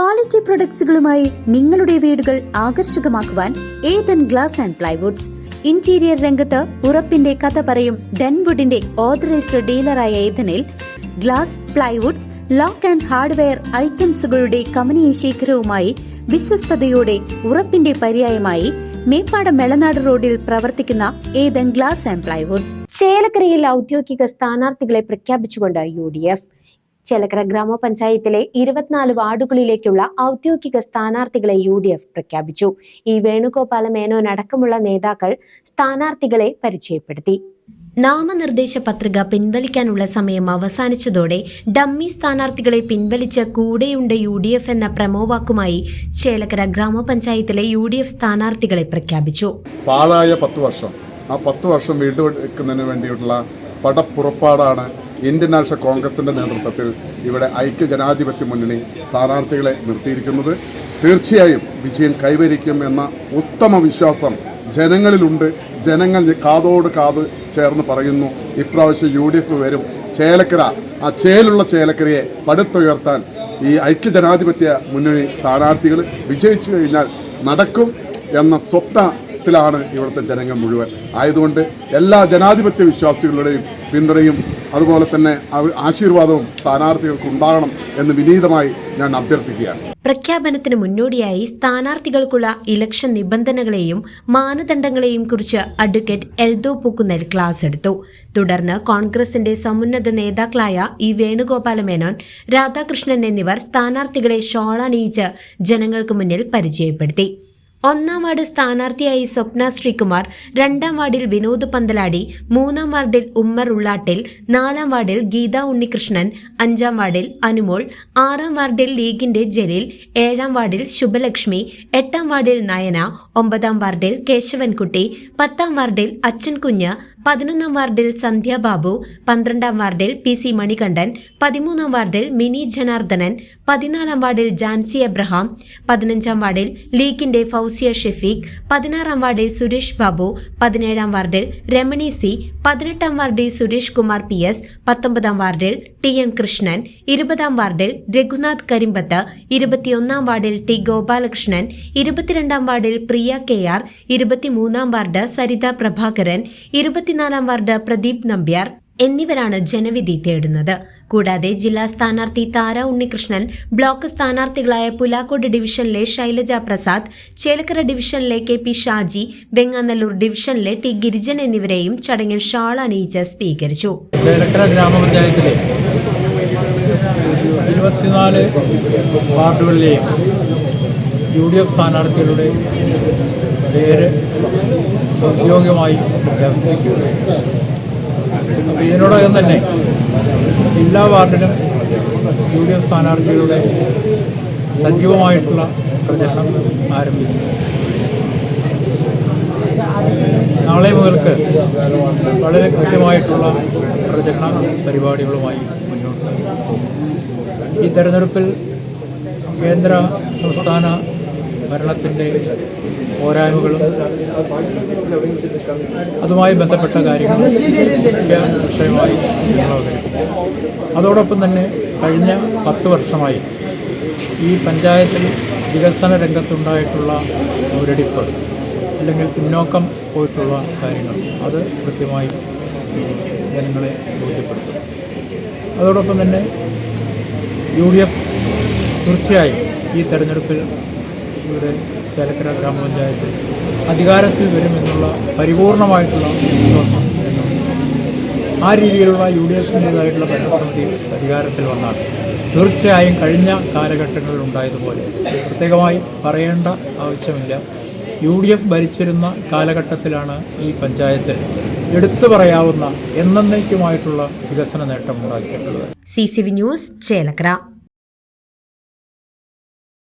Quality പ്രൊഡക്ട്സുകളുമായി നിങ്ങളുടെ വീടുകൾ ആകർഷകമാക്കുവാൻ Ethan glass and plywoods. Interior രംഗത്ത് ഉറപ്പിന്റെ കഥ പറയും ഡെൻവുഡിന്റെ ഓതറൈസ്ഡ് ഡീലറായ ഏതനിൽ glass plywoods lock and hardware ഐറ്റംസുകളുടെ കമനീയ ശേഖരവുമായി വിശ്വസ്തയോടെ ഉറപ്പിന്റെ പര്യായമായി മേപ്പാട് മെളനാട് റോഡിൽ പ്രവർത്തിക്കുന്ന ഏതൻ ഗ്ലാസ് ആൻഡ് പ്ലൈവുഡ്സ്. ചേലക്കരയിൽ ഔദ്യോഗിക സ്ഥാനാർത്ഥികളെ പ്രഖ്യാപിച്ചുകൊണ്ട് യു ഡി എഫ്. ചേലക്കര ഗ്രാമപഞ്ചായത്തിലെ ഇരുപത്തിനാല് വാർഡുകളിലേക്കുള്ള ഔദ്യോഗിക സ്ഥാനാർത്ഥികളെ യു ഡി എഫ് പ്രഖ്യാപിച്ചു. ഈ വേണുഗോപാല മേനോൻ അടക്കമുള്ള നേതാക്കൾ സ്ഥാനാർത്ഥികളെ പരിചയപ്പെടുത്തി. നാമനിർദ്ദേശ പത്രിക പിൻവലിക്കാനുള്ള സമയം അവസാനിച്ചതോടെ ഡമ്മി സ്ഥാനാർത്ഥികളെ പിൻവലിച്ച കൂടെയുണ്ട് യു ഡി എഫ് എന്ന പ്രമോവാക്കുമായി ചേലക്കര ഗ്രാമപഞ്ചായത്തിലെ യു ഡി എഫ് സ്ഥാനാർത്ഥികളെ പ്രഖ്യാപിച്ചു. പാഴായ പത്ത് വർഷം. ആ പത്ത് വർഷം വീണ്ടെടുക്കുന്നതിന് വേണ്ടിയിട്ടുള്ള പടപ്പുറപ്പാടാണ് ഇന്ത്യൻ നാഷണൽ കോൺഗ്രസിന്റെ നേതൃത്വത്തിൽ ഇവിടെ ഐക്യ ജനാധിപത്യ മുന്നണി സ്ഥാനാർത്ഥികളെ നിർത്തിയിരിക്കുന്നത് തീർച്ചയായും വിജയം കൈവരിക്കും എന്ന ഉത്തമ വിശ്വാസം ജനങ്ങളിലുണ്ട്. ജനങ്ങൾ കാതോട് കാത് ചേർന്ന് പറയുന്നു. ഇപ്രാവശ്യം യു ഡി എഫ് വരും. ചേലക്കര ആ ചേലുള്ള ചേലക്കരയെ പടുത്തുയർത്താൻ ഈ ഐക്യ ജനാധിപത്യ മുന്നണി സ്ഥാനാർത്ഥികൾ വിജയിച്ചു കഴിഞ്ഞാൽ നടക്കും എന്ന സ്വപ്നത്തിലാണ് ഇവിടുത്തെ ജനങ്ങൾ മുഴുവൻ. ആയതുകൊണ്ട് എല്ലാ ജനാധിപത്യ വിശ്വാസികളുടെയും പിന്തുണയും അതുപോലെ തന്നെ ആശീർവാദവും സ്ഥാനാർത്ഥികൾക്ക് ഉണ്ടാകണം എന്ന് വിനീതമായി ഞാൻ അഭ്യർത്ഥിക്കുകയാണ്. പ്രഖ്യാപനത്തിന് മുന്നോടിയായി സ്ഥാനാർത്ഥികൾക്കുള്ള ഇലക്ഷൻ നിബന്ധനകളെയും മാനദണ്ഡങ്ങളെയും കുറിച്ച് അഡ്വക്കേറ്റ് എൽദോ പൂക്കുന്നൽ ക്ലാസ് എടുത്തു. തുടർന്ന് കോൺഗ്രസിന്റെ സമുന്നത നേതാക്കളായ ഇ വേണുഗോപാല മേനോൻ രാധാകൃഷ്ണൻ എന്നിവർ സ്ഥാനാർത്ഥികളെ ഷോളണിയിച്ച് ജനങ്ങൾക്ക് മുന്നിൽ പരിചയപ്പെടുത്തി. ഒന്നാം വാർഡ് സ്ഥാനാർത്ഥിയായി സ്വപ്ന ശ്രീകുമാർ രണ്ടാം വാർഡിൽ വിനോദ് പന്തലാടി മൂന്നാം വാർഡിൽ ഉമ്മർ ഉള്ളാട്ടിൽ നാലാം വാർഡിൽ ഗീത ഉണ്ണികൃഷ്ണൻ അഞ്ചാം വാർഡിൽ അനുമോൾ ആറാം വാർഡിൽ ലീഗിന്റെ ജലീൽ ഏഴാം വാർഡിൽ ശുഭലക്ഷ്മി എട്ടാം വാർഡിൽ നയന ഒമ്പതാം വാർഡിൽ കേശവൻകുട്ടി പത്താം വാർഡിൽ അച്ഛൻ കുഞ്ഞ് പതിനൊന്നാം വാർഡിൽ സന്ധ്യാബാബു പന്ത്രണ്ടാം വാർഡിൽ പി സി മണികണ്ഠൻ പതിമൂന്നാം വാർഡിൽ മിനി ജനാർദ്ദനൻ പതിനാലാം വാർഡിൽ ജാൻസി എബ്രഹാം പതിനഞ്ചാം വാർഡിൽ ലീഗിന്റെ ഫൗസിയ ഷെഫീഖ് പതിനാറാം വാർഡിൽ സുരേഷ് ബാബു പതിനേഴാം വാർഡിൽ രമണി സി പതിനെട്ടാം വാർഡിൽ സുരേഷ് കുമാർ പി എസ് പത്തൊമ്പതാം വാർഡിൽ ടി എം കൃഷ്ണൻ ഇരുപതാം വാർഡിൽ രഘുനാഥ് കരിമ്പത്ത് ഇരുപത്തിയൊന്നാം വാർഡിൽ ടി ഗോപാലകൃഷ്ണൻ ഇരുപത്തിരണ്ടാം വാർഡിൽ പ്രിയ കെ ആർ ഇരുപത്തിമൂന്നാം വാർഡ് സരിത പ്രഭാകരൻ ഇരുപത്തിനാലാം വാർഡ് പ്രദീപ് നമ്പ്യാർ എന്നിവരാണ് ജനവിധി തേടുന്നത്. കൂടാതെ ജില്ലാ സ്ഥാനാർത്ഥി താര ഉണ്ണികൃഷ്ണൻ ബ്ലോക്ക് സ്ഥാനാർത്ഥികളായ പുലാക്കോട് ഡിവിഷനിലെ ശൈലജ പ്രസാദ് ചേലക്കര ഡിവിഷനിലെ കെ പി ഷാജി വെങ്ങാനല്ലൂർ ഡിവിഷനിലെ ടി ഗിരിജൻ എന്നിവരെയും ചടങ്ങിൽ ഷാൾ അണിയിച്ച് സ്വീകരിച്ചു. ഗ്രാമപഞ്ചായത്തിലെ യു ഡി എഫ് സ്ഥാനാർത്ഥികളുടെ പേര് ഔദ്യോഗികമായി പ്രഖ്യാപിച്ചിരിക്കുകയാണ്. ഇതിനോടകം തന്നെ എല്ലാ വാർഡിലും യു ഡി എഫ് സ്ഥാനാർത്ഥികളുടെ സജീവമായിട്ടുള്ള പ്രചരണം ആരംഭിച്ചു നാളെ മുതൽക്ക് വളരെ കൃത്യമായിട്ടുള്ള പ്രചരണ പരിപാടികളുമായി മുന്നോട്ട്. ഈ തെരഞ്ഞെടുപ്പിൽ കേന്ദ്ര സംസ്ഥാന ഭരണത്തിന്റെ പോരായ്മകളും അതുമായി ബന്ധപ്പെട്ട കാര്യങ്ങളും വിഷയമായി അതോടൊപ്പം തന്നെ കഴിഞ്ഞ പത്ത് വർഷമായി ഈ പഞ്ചായത്തിൽ വികസന രംഗത്തുണ്ടായിട്ടുള്ള മുരടിപ്പ് അല്ലെങ്കിൽ പിന്നോക്കം പോയിട്ടുള്ള കാര്യങ്ങൾ അത് കൃത്യമായി ജനങ്ങളെ ബോധ്യപ്പെടുത്തും. അതോടൊപ്പം തന്നെ യു ഡി എഫ് തീർച്ചയായും ഈ തെരഞ്ഞെടുപ്പിൽ ഇവിടെ ചേലക്കര ഗ്രാമപഞ്ചായത്ത് അധികാരത്തിൽ വരുമെന്നുള്ള പരിപൂർണമായിട്ടുള്ള വിശ്വാസം ആ രീതിയിലുള്ള യു ഡി എഫിന്റേതായിട്ടുള്ള ഭരണസമിതി അധികാരത്തിൽ വന്നാൽ തീർച്ചയായും കഴിഞ്ഞ കാലഘട്ടങ്ങളിൽ ഉണ്ടായതുപോലെ പ്രത്യേകമായി പറയേണ്ട ആവശ്യമില്ല. യു ഡി എഫ് ഭരിച്ചിരുന്ന കാലഘട്ടത്തിലാണ് ഈ പഞ്ചായത്തിൽ എടുത്തു പറയാവുന്ന എന്നേക്കുമായിട്ടുള്ള വികസന നേട്ടം ഉണ്ടാക്കിയിട്ടുള്ളത്. C C V news Chelakkara.